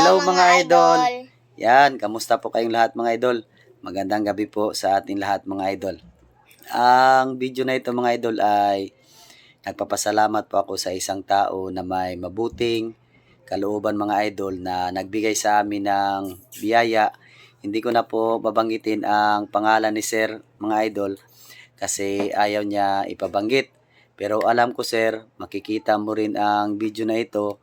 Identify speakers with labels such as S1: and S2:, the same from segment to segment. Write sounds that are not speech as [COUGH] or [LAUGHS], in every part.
S1: Hello, mga idol. Yan, kamusta po kayong lahat mga idol? Magandang gabi po sa ating lahat mga idol. Ang video na ito mga idol ay nagpapasalamat po ako sa isang tao na may mabuting kalooban mga idol na nagbigay sa amin ng biyaya. Hindi ko na po babanggitin ang pangalan ni sir mga idol kasi ayaw niya ipabanggit. Pero alam ko sir, makikita mo rin ang video na ito.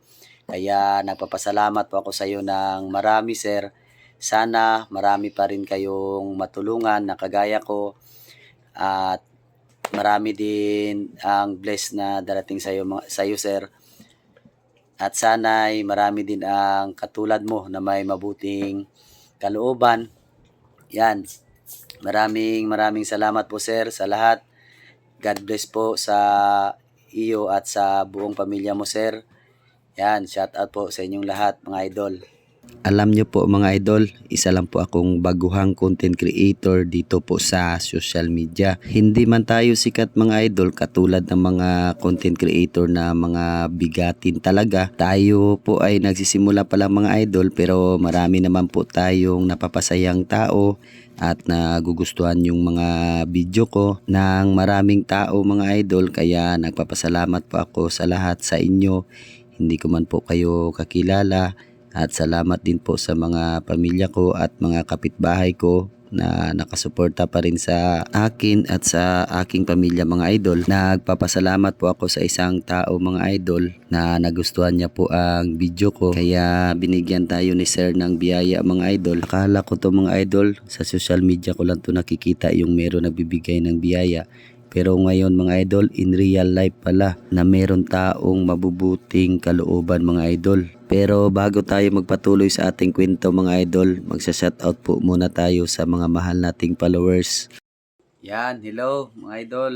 S1: Kaya nagpapasalamat po ako sa iyo ng marami sir. Sana marami pa rin kayong matulungan na kagaya ko at marami din ang bless na darating sa iyo, sa iyo sir. At sana ay marami din ang katulad mo na may mabuting kalooban. Yan. Maraming maraming salamat po sir sa lahat. God bless po sa iyo at sa buong pamilya mo sir. Yan, shout out po sa inyong lahat mga idol. Alam nyo po mga idol, isa lang po akong baguhang content creator dito po sa social media. Hindi man tayo sikat mga idol katulad ng mga content creator na mga bigatin talaga. Tayo po ay nagsisimula pa lang mga idol pero marami naman po tayong napapasayang tao at nagugustuhan yung mga video ko ng maraming tao mga idol kaya nagpapasalamat po ako sa lahat sa inyo hindi ko man po kayo kakilala at salamat din po sa mga pamilya ko at mga kapitbahay ko na nakasuporta pa rin sa akin at sa aking pamilya mga idol. Nagpapasalamat po ako sa isang tao mga idol na nagustuhan niya po ang video ko kaya binigyan tayo ni sir ng biyaya mga idol. Akala ko to mga idol sa social media ko lang to nakikita yung meron nagbibigay ng biyaya pero ngayon mga idol, in real life pala na meron taong mabubuting kalooban mga idol. Pero bago tayo magpatuloy sa ating kwento mga idol, magsha-shoutout po muna tayo sa mga mahal nating followers. Yan, hello mga idol.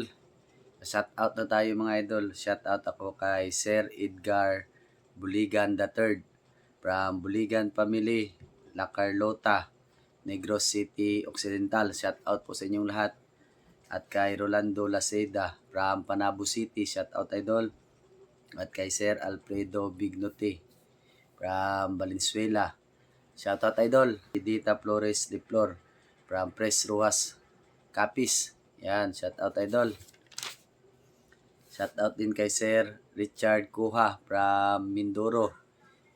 S1: Shoutout na tayo mga idol. Shoutout ako kay Sir Edgar Buligan III from Buligan Family, La Carlota, Negros City Occidental. Shoutout po sa inyong lahat at kay Rolando Laceda from Panabo City, shout out idol. At kay Sir Alfredo Bignote from Valenzuela, shout out idol. Edita Flores de Flor from Pres Ruas, Capiz, yan, shout out idol. Shout out din kay Sir Richard Kuha from Mindoro.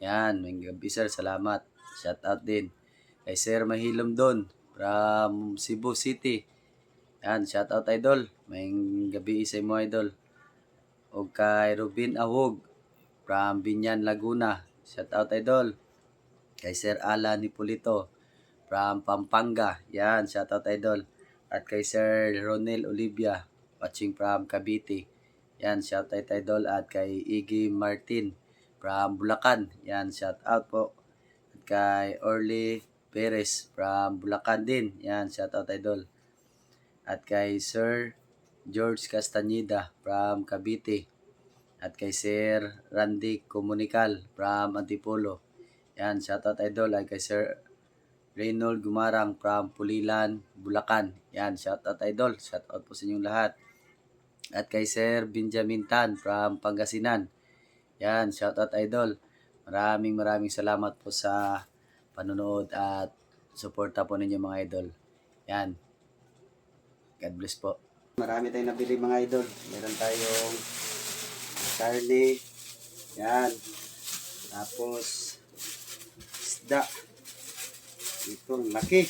S1: Yan, may gabi sir, salamat. Shout out din kay Sir Mahilom Don from Cebu City. Yan, shout out idol. May gabi isa mo idol. O kay Rubin Awog from Binyan, Laguna. Shout out idol. Kay Sir Alan Nipolito from Pampanga. Yan, shout out idol. At kay Sir Ronel Olivia watching from Cavite. Yan, shout out idol. At kay Iggy Martin from Bulacan. Yan, shout out po. At kay Orly Perez from Bulacan din. Yan, shout out idol at kay Sir George Castaneda from Cavite at kay Sir Randy Comunical from Antipolo. Yan, shoutout idol at kay Sir Reynold Gumarang from Pulilan, Bulacan. Yan, shoutout idol. Shoutout po sa inyong lahat. At kay Sir Benjamin Tan from Pangasinan. Yan, shoutout idol. Maraming maraming salamat po sa panonood at suporta po ninyo mga idol. Yan. God bless po. Marami tayong nabili mga idol. Meron tayong karne. Yan. Tapos isda. Ito, laki.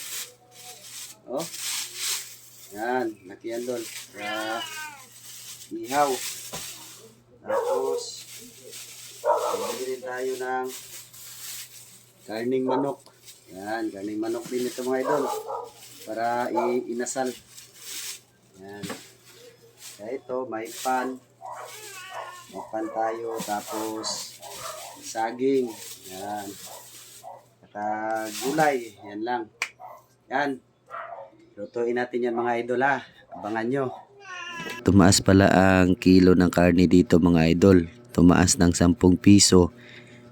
S1: Oh. Yan, laki yan doon. Para ihaw. Tapos bili din tayo ng karning manok. Yan, karning manok din ito mga idol. Para i- inasal. Yan. Kaya ito, may pan. May pan tayo. Tapos, saging. Yan. Saka gulay. Yan lang. Yan. Lutuin natin yan mga idol ha. Abangan nyo. Tumaas pala ang kilo ng karne dito mga idol. Tumaas ng 10 piso.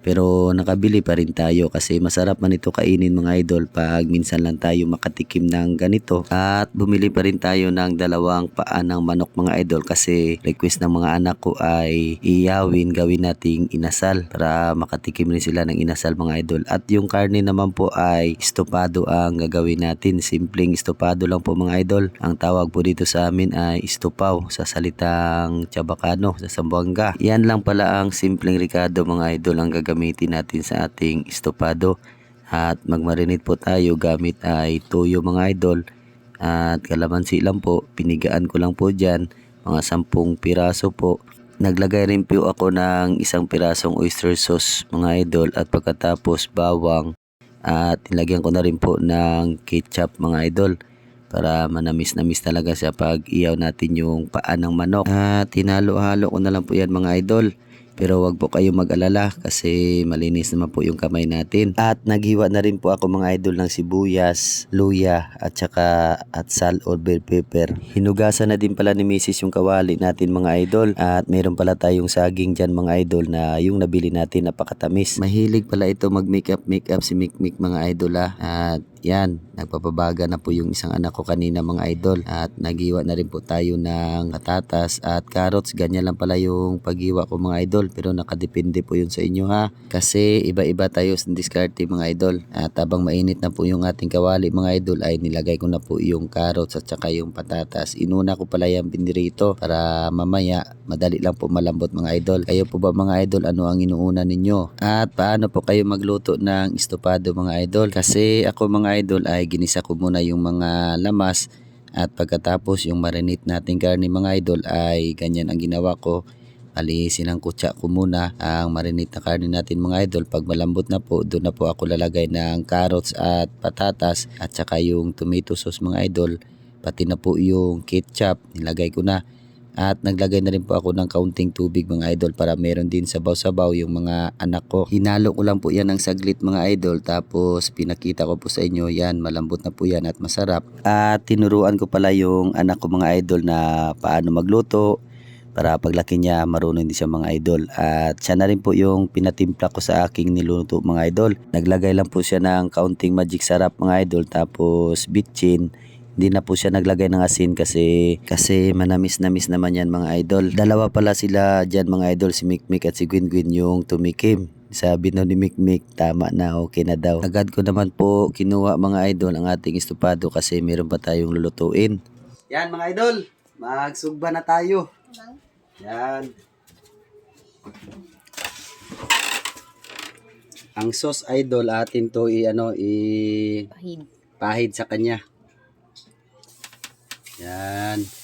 S1: Pero nakabili pa rin tayo kasi masarap man ito kainin mga idol pag minsan lang tayo makatikim ng ganito. At bumili pa rin tayo ng dalawang paa ng manok mga idol kasi request ng mga anak ko ay iyawin gawin nating inasal para makatikim rin sila ng inasal mga idol. At yung karne naman po ay estopado ang gagawin natin. Simpleng estopado lang po mga idol. Ang tawag po dito sa amin ay estopaw sa salitang Chabacano sa Zamboanga. Yan lang pala ang simpleng ricado mga idol ang gagamitin natin sa ating estopado. At magmarinate po tayo gamit ay toyo mga idol at kalamansi lang po. Pinigaan ko lang po dyan mga sampung piraso po. Naglagay rin po ako ng isang pirasong oyster sauce mga idol at pagkatapos bawang at nilagyan ko na rin po ng ketchup mga idol para manamis-namis talaga siya pag iyaw natin yung paa ng manok. At tinalo-halo ko na lang po yan mga idol. Pero wag po kayo mag-alala kasi malinis naman po yung kamay natin. At naghiwa na rin po ako mga idol ng sibuyas, luya at saka at sal or bell pepper. Hinugasan na din pala ni Mrs. yung kawali natin mga idol. At meron pala tayong saging dyan mga idol na yung nabili natin napakatamis. Mahilig pala ito mag-makeup makeup si Mikmik mga idol ah. At yan, nagpapabaga na po yung isang anak ko kanina mga idol at nagiwa na rin po tayo ng patatas at carrots. Ganyan lang pala yung pagiwa ko mga idol pero nakadepende po yun sa inyo ha. Kasi iba-iba tayo sa diskarte mga idol at habang mainit na po yung ating kawali mga idol ay nilagay ko na po yung carrots at saka yung patatas. Inuna ko pala yung pinirito para mamaya madali lang po malambot mga idol. Kayo po ba mga idol ano ang inuuna ninyo? At paano po kayo magluto ng estopado mga idol? Kasi ako mga idol ay ginisa ko muna yung mga lamas at pagkatapos yung marinate nating karne mga idol ay ganyan ang ginawa ko. Alisin ang kutsa ko muna ang marinate na karne natin mga idol. Pag malambot na po doon na po ako lalagay ng carrots at patatas at saka yung tomato sauce mga idol. Pati na po yung ketchup nilagay ko na at naglagay na rin po ako ng kaunting tubig mga idol para meron din sabaw-sabaw yung mga anak ko. Hinalo ko lang po yan ng saglit mga idol tapos pinakita ko po sa inyo yan malambot na po yan at masarap. At tinuruan ko pala yung anak ko mga idol na paano magluto para paglaki niya marunong din siya mga idol. At siya na rin po yung pinatimpla ko sa aking niluto mga idol. Naglagay lang po siya ng kaunting magic sarap mga idol tapos bitchin hindi na po siya naglagay ng asin kasi kasi manamis-namis naman yan mga idol. Dalawa pala sila dyan mga idol, si Mikmik at si Gwin yung tumikim. Sabi na ni Mikmik, tama na, okay na daw. Agad ko naman po kinuha mga idol ang ating estupado kasi meron pa tayong lulutuin. Yan mga idol, magsugba na tayo. Yan. Ang sauce idol atin to i ano i
S2: Pahid.
S1: pahid sa kanya. Yan.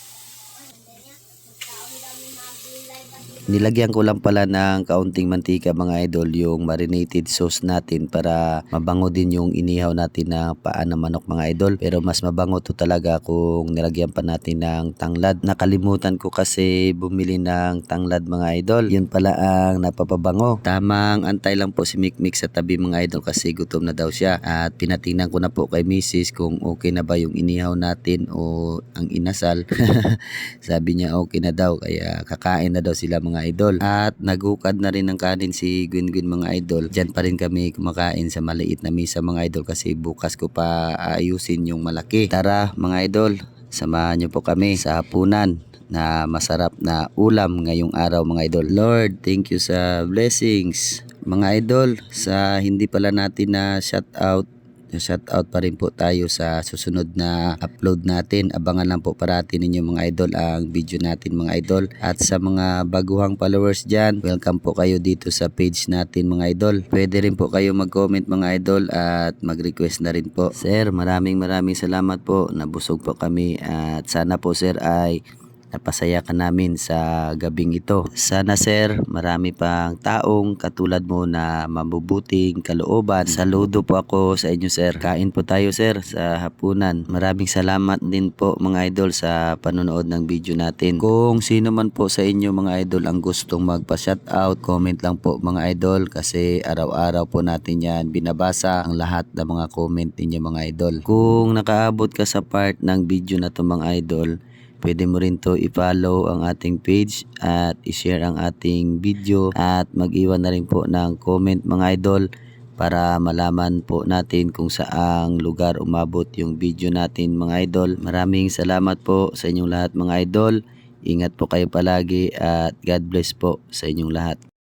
S1: Nilagyan ko lang pala ng kaunting mantika mga idol yung marinated sauce natin para mabango din yung inihaw natin na paa ng manok mga idol. Pero mas mabango to talaga kung nilagyan pa natin ng tanglad. Nakalimutan ko kasi bumili ng tanglad mga idol. Yun pala ang napapabango. Tamang antay lang po si Mikmik sa tabi mga idol kasi gutom na daw siya. At pinatingnan ko na po kay Mrs. kung okay na ba yung inihaw natin o ang inasal. [LAUGHS] Sabi niya okay na daw kaya kakain na daw sila mga idol. At nagukad na rin ng kanin si Gwin Gwin mga idol. Diyan pa rin kami kumakain sa maliit na misa mga idol kasi bukas ko pa aayusin yung malaki. Tara mga idol, samahan niyo po kami sa hapunan na masarap na ulam ngayong araw mga idol. Lord, thank you sa blessings. Mga idol, sa hindi pala natin na shout out Shout out pa rin po tayo sa susunod na upload natin. Abangan lang po parati ninyo mga idol ang video natin mga idol. At sa mga baguhang followers dyan, welcome po kayo dito sa page natin mga idol. Pwede rin po kayo mag-comment mga idol at mag-request na rin po. Sir, maraming maraming salamat po. Nabusog po kami at sana po sir ay napasaya ka namin sa gabing ito. Sana sir, marami pang taong katulad mo na mabubuting kalooban. Saludo po ako sa inyo sir. Kain po tayo sir sa hapunan. Maraming salamat din po mga idol sa panonood ng video natin. Kung sino man po sa inyo mga idol ang gustong magpa-shoutout, comment lang po mga idol kasi araw-araw po natin yan binabasa ang lahat ng mga comment ninyo mga idol. Kung nakaabot ka sa part ng video na to mga idol, pwede mo rin to i-follow ang ating page at i-share ang ating video at mag-iwan na rin po ng comment mga idol para malaman po natin kung saang lugar umabot yung video natin mga idol. Maraming salamat po sa inyong lahat mga idol. Ingat po kayo palagi at God bless po sa inyong lahat.